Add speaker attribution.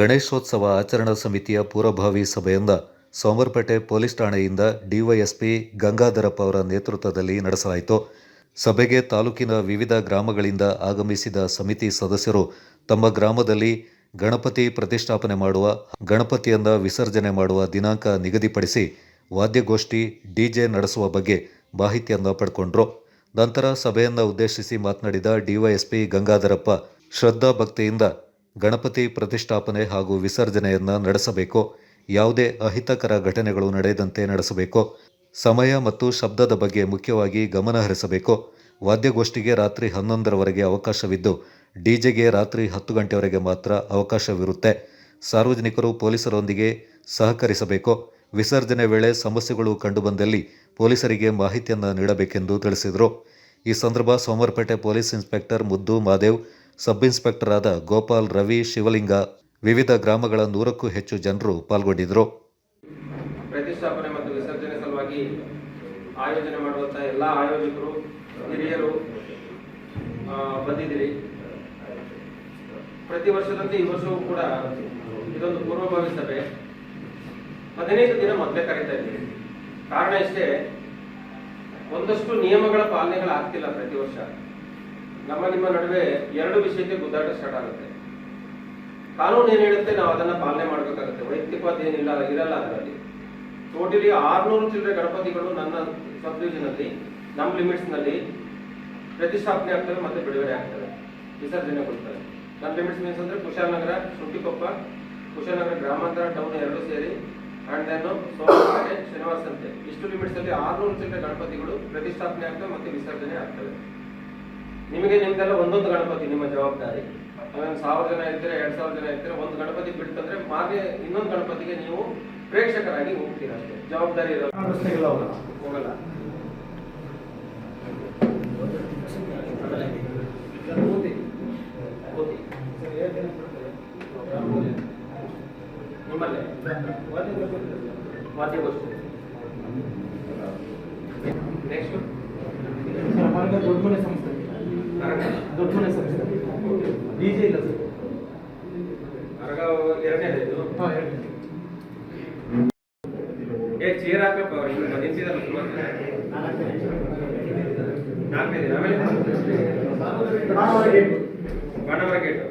Speaker 1: ಗಣೇಶೋತ್ಸವ ಆಚರಣಾ ಸಮಿತಿಯ ಪೂರ್ವಭಾವಿ ಸಭೆಯಿಂದ ಸೋಮರ್ಪೇಟೆ ಪೊಲೀಸ್ ಠಾಣೆಯಿಂದ ಡಿವೈಎಸ್ಪಿ ಗಂಗಾಧರಪ್ಪ ಅವರ ನೇತೃತ್ವದಲ್ಲಿ ನಡೆಸಲಾಯಿತು. ಸಭೆಗೆ ತಾಲೂಕಿನ ವಿವಿಧ ಗ್ರಾಮಗಳಿಂದ ಆಗಮಿಸಿದ ಸಮಿತಿ ಸದಸ್ಯರು ತಮ್ಮ ಗ್ರಾಮದಲ್ಲಿ ಗಣಪತಿ ಪ್ರತಿಷ್ಠಾಪನೆ ಮಾಡುವ ಗಣಪತಿಯಿಂದ ವಿಸರ್ಜನೆ ಮಾಡುವ ದಿನಾಂಕ ನಿಗದಿಪಡಿಸಿ ವಾದ್ಯಗೋಷ್ಠಿ, ಡಿಜೆ ನಡೆಸುವ ಬಗ್ಗೆ ಮಾಹಿತಿಯನ್ನು ಪಡ್ಕೊಂಡ್ರು. ನಂತರ ಸಭೆಯನ್ನು ಉದ್ದೇಶಿಸಿ ಮಾತನಾಡಿದ ಡಿವೈಎಸ್ಪಿ ಗಂಗಾಧರಪ್ಪ, ಶ್ರದ್ಧಾ ಭಕ್ತಿಯಿಂದ ಗಣಪತಿ ಪ್ರತಿಷ್ಠಾಪನೆ ಹಾಗೂ ವಿಸರ್ಜನೆಯನ್ನು ನಡೆಸಬೇಕು. ಯಾವುದೇ ಅಹಿತಕರ ಘಟನೆಗಳು ನಡೆಯದಂತೆ ನಡೆಸಬೇಕು. ಸಮಯ ಮತ್ತು ಶಬ್ದದ ಬಗ್ಗೆ ಮುಖ್ಯವಾಗಿ ಗಮನ ಹರಿಸಬೇಕು. ವಾದ್ಯಗೋಷ್ಠಿಗೆ ರಾತ್ರಿ ಹನ್ನೊಂದರವರೆಗೆ ಅವಕಾಶವಿದ್ದು, ಡಿಜೆಗೆ ರಾತ್ರಿ ಹತ್ತು ಗಂಟೆವರೆಗೆ ಮಾತ್ರ ಅವಕಾಶವಿರುತ್ತೆ. ಸಾರ್ವಜನಿಕರು ಪೊಲೀಸರೊಂದಿಗೆ ಸಹಕರಿಸಬೇಕು. ವಿಸರ್ಜನೆ ವೇಳೆ ಸಮಸ್ಯೆಗಳು ಕಂಡುಬಂದಲ್ಲಿ ಪೊಲೀಸರಿಗೆ ಮಾಹಿತಿಯನ್ನು ನೀಡಬೇಕೆಂದು ತಿಳಿಸಿದರು. ಈ ಸಂದರ್ಭ ಸೋಮವಾರಪೇಟೆ ಪೊಲೀಸ್ ಇನ್ಸ್ಪೆಕ್ಟರ್ ಮುದ್ದು ಮಾದೇವ್ ಸಬ್ ಇನ್ಸ್ಪೆಕ್ಟರ್ ಆದ ಗೋಪಾಲ್, ರವಿ, ಶಿವಲಿಂಗ ವಿವಿಧ ಗ್ರಾಮಗಳ ನೂರಕ್ಕೂ ಹೆಚ್ಚು ಜನರು ಪಾಲ್ಗೊಂಡಿದ್ದರು.
Speaker 2: ಪ್ರತಿಷ್ಠಾಪನೆ ಮತ್ತು ವಿಸರ್ಜನೆ ಸಲುವಾಗಿ ಆಯೋಜನೆ ಮಾಡುವಂತಹ ಎಲ್ಲ ಆಯೋಜಕರು, ಹಿರಿಯರು ಬಂದಿದ್ದೀರಿ. ಪ್ರತಿ ವರ್ಷದಂತೆ ಈ ವರ್ಷವೂ ಕೂಡ ಇದೊಂದು ಪೂರ್ವಭಾವಿ ಸಭೆ. ಹದಿನೈದು ದಿನ ಮೊದಲೇ ಕರೀತಾ ಇದ್ದೀವಿ ಕಾರಣ ಇಷ್ಟೇ, ಒಂದಷ್ಟು ನಿಯಮಗಳ ಪಾಲನೆಗಳಾಗ್ತಿಲ್ಲ ಪ್ರತಿ ವರ್ಷ. ನಮ್ಮ ನಿಮ್ಮ ನಡುವೆ ಎರಡು ವಿಷಯಕ್ಕೆ ಗುದ್ದಾಟ ಸ್ಟಾರ್ಟ್ ಆಗುತ್ತೆ. ಕಾನೂನು ಏನ್ ಹೇಳುತ್ತೆ ನಾವು ಅದನ್ನ ಪಾಲನೆ ಮಾಡಬೇಕಾಗುತ್ತೆ. ವೈಯಕ್ತಿಕವಾದ ಏನಿಲ್ಲ ಇರಲ್ಲ ಅದರಲ್ಲಿ. ಟೋಟಲಿ ಆರ್ನೂರು ಚಿಲ್ಲರೆ ಗಣಪತಿಗಳು ನನ್ನ ಸಬ್ ಡಿವಿಷನ್ ಅಲ್ಲಿ ನಮ್ಮ ಲಿಮಿಟ್ಸ್ನಲ್ಲಿ ಪ್ರತಿಷ್ಠಾಪನೆ ಆಗ್ತವೆ ಮತ್ತೆ ಬಿಡುಗಡೆ ಆಗ್ತವೆ. ವಿಸರ್ಜನೆ ವಿಸರ್ಜನೆಗೊಳ್ತವೆ ನಮ್ಮ ಲಿಮಿಟ್ಸ್ ಮೀನ್ಸ್ ಅಂದ್ರೆ ಕುಶಾಲನಗರ ಶುಂಠಿಕೊಪ್ಪ ಕುಶಾಲನಗರ ಗ್ರಾಮಾಂತರ ಟೌನ್ ಎರಡು ಸೇರಿ ಅಂಡ್ ದೆನ್ ಸೋಮವಾರ ಶನಿವಾರ ಸಂತೆ. ಇಷ್ಟು ಲಿಮಿಟ್ಸ್ ಅಲ್ಲಿ ಆರ್ನೂರು ಚಿಲ್ಲರೆ ಗಣಪತಿಗಳು ಪ್ರತಿಷ್ಠಾಪನೆ ಆಗ್ತವೆ ಮತ್ತೆ ವಿಸರ್ಜನೆ ಆಗ್ತವೆ. ನಿಮಗೆ ನಿಮ್ದೆಲ್ಲ ಒಂದೊಂದು ಗಣಪತಿ, ನಿಮ್ಮ ಜವಾಬ್ದಾರಿ. ಸಾವಿರ ಜನ ಇರ್ತೀರ, ಎರಡ್ ಸಾವಿರ ಜನ ಇರ್ತೀರ, ಒಂದು ಗಣಪತಿ ಬಿಡ್ತಂದ್ರೆ ಮಾಗೆ ಇನ್ನೊಂದು ಗಣಪತಿಗೆ ನೀವು ಪ್ರೇಕ್ಷಕರಾಗಿ ಹೋಗ್ತೀರ ಜವಾಬ್ದಾರಿ ಇರೋಲ್ಲ ಹೋಗಲ್ಲ. ನಿಮ್ಮಲ್ಲೇ? ವಾದ್ಯಗೋಷ್ಠಿ ನೆಕ್ಸ್ಟ್
Speaker 3: ದೊಡ್ಡ ಮನೆ ಸಂಸ್ಥೆ. ದೊಡ್ಡ ಮನೆ ಇಲ್ಲ ಸರ್
Speaker 2: ಎರಡನೇದು ಇದು
Speaker 3: ಹಾಂ ಹೇಳಿ
Speaker 2: ಏ ಚೇರ್ ಹಾಕಪ್ಪ ಸುಮಾರು ನಾಲ್ಕನೇ ದಿನ ಆಮೇಲೆ ಬಣ್ಣವರ ಗೇಟು